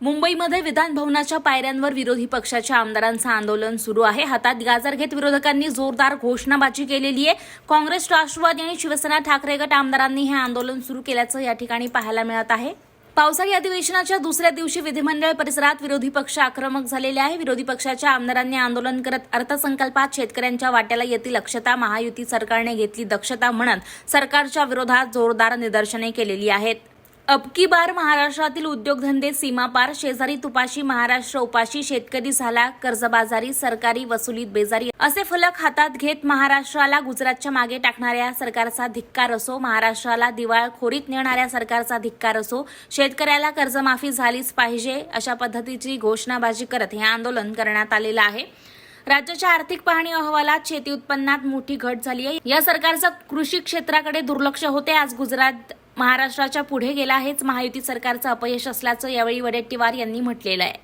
मुंबईमध्ये विधान भवनाच्या पायऱ्यांवर विरोधी पक्षाच्या आमदारांचं आंदोलन सुरू आहे. हातात गाजर घेत विरोधकांनी जोरदार घोषणाबाजी केलेली आहे. काँग्रेस राष्ट्रवादी आणि शिवसेना ठाकरे गट आमदारांनी हे आंदोलन सुरू केल्याचं या ठिकाणी पाहायला मिळत आहे. पावसाळी अधिवेशनाच्या दुसऱ्या दिवशी विधिमंडळ परिसरात विरोधी पक्ष आक्रमक झालेले आहे. विरोधी पक्षाच्या आमदारांनी आंदोलन करत अर्थसंकल्पात शेतकऱ्यांच्या वाट्याला येतील लक्षता महायुती सरकारने घेतली दक्षता म्हणत सरकारच्या विरोधात जोरदार निदर्शने केलेली आहेत. अबकी बार महाराष्ट्रातील उद्योगधंदे सीमापार शेजारी तुपाशी महाराष्ट्र उपाशी शेतकरी झाला कर्जबाजारी सरकारी वसुलीत बेजारी. असे फलक हातात घेत महाराष्ट्राला गुजरातच्या मागे टाकणाऱ्या सरकारचा धिक्कार असो महाराष्ट्राला दिवाळखोरीत नेणाऱ्या सरकारचा धिक्कार असो शेतकऱ्याला कर्जमाफी झालीच पाहिजे अशा पद्धतीची घोषणाबाजी करत हे आंदोलन करण्यात आलेलं आहे. राज्याच्या आर्थिक पाहणी अहवालात शेती उत्पन्नात मोठी घट झाली आहे. या सरकारचं कृषी क्षेत्राकडे दुर्लक्ष होते. आज गुजरात महाराष्ट्राच्या पुढे गेला हेच महायुती सरकारचं अपयश असल्याचं यावेळी वडेट्टीवार यांनी म्हटलेलं आहे.